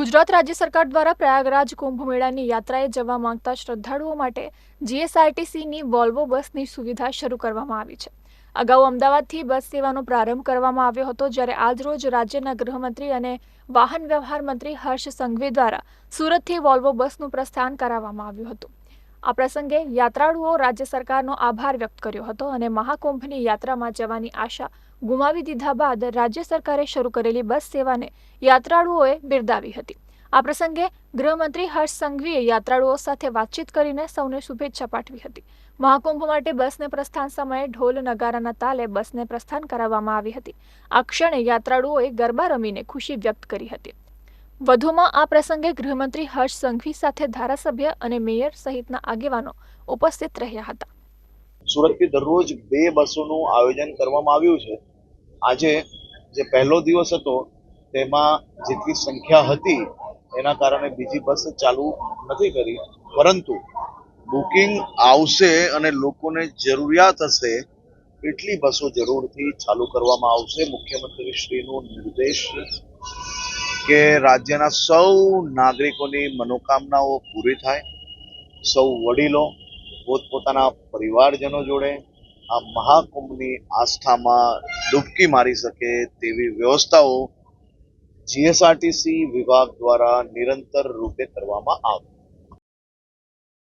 ગુજરાત રાજ્ય સરકાર દ્વારા પ્રયાગરાજ કુંભ મેળાની યાત્રાએ જવા માંગતા શ્રદ્ધાળુઓ માટે જીએસઆરટીસીની વોલ્વો બસની સુવિધા શરૂ કરવામાં આવી છે. અગાઉ અમદાવાદથી બસ સેવાનો પ્રારંભ કરવામાં આવ્યો હતો, જ્યારે આજરોજ રાજ્યના ગૃહમંત્રી અને વાહન વ્યવહાર મંત્રી હર્ષ સંઘવી દ્વારા સુરતથી વોલ્વો બસનું પ્રસ્થાન કરાવવામાં આવ્યું હતું. આ પ્રસંગે યાત્રાળુઓ રાજ્ય સરકારનો આભાર વ્યક્ત કર્યો હતો અને મહાકુંભની યાત્રામાં જવાની આશા ગુમાવી દીધા બાદ રાજ્ય સરકારે શરૂ કરેલી બસ સેવાને યાત્રાળુઓએ બિરદાવી હતી. આ પ્રસંગે ગૃહમંત્રી હર્ષ સંઘવીએ યાત્રાળુઓ સાથે વાતચીત કરીને સૌને શુભેચ્છા પાઠવી હતી. મહાકુંભ માટે બસને પ્રસ્થાન સમયે ઢોલ નગારાના તાલે બસને પ્રસ્થાન કરાવવામાં આવી હતી. આ ક્ષણે યાત્રાળુઓએ ગરબા રમીને ખુશી વ્યક્ત કરી હતી. વધુમાં આ પ્રસંગે ગૃહમંત્રી હર્ષ સંઘવી સાથે ધારાસભ્ય અને મેયર સહિતના આગેવાનો ઉપસ્થિત રહ્યા હતા. સુરતથી દરરોજ બે બસોનું આયોજન કરવામાં આવ્યું છે. આજે જે પહેલો દિવસ હતો, તેમાં જેટલી સંખ્યા હતી, એના કારણે બીજી બસ ચાલુ નથી કરી. પરંતુ બુકિંગ આવશે અને લોકોને જરૂરિયાત હશે, એટલી બસો જરૂરથી ચાલુ કરવામાં આવશે. મુખ્યમંત્રી શ્રીનો નિર્દેશ કે રાજ્યના સૌ નાગરિકોની મનોકામનાઓ પૂરી થાય, સૌ વડીલો પોતપોતાના પરિવારજનો જોડે આ મહાકુંભની આસ્થામાં ડૂબકી મારી શકે તેવી વ્યવસ્થાઓ જીએસઆરટીસી વિભાગ દ્વારા નિરંતર રૂપે કરવામાં આવે.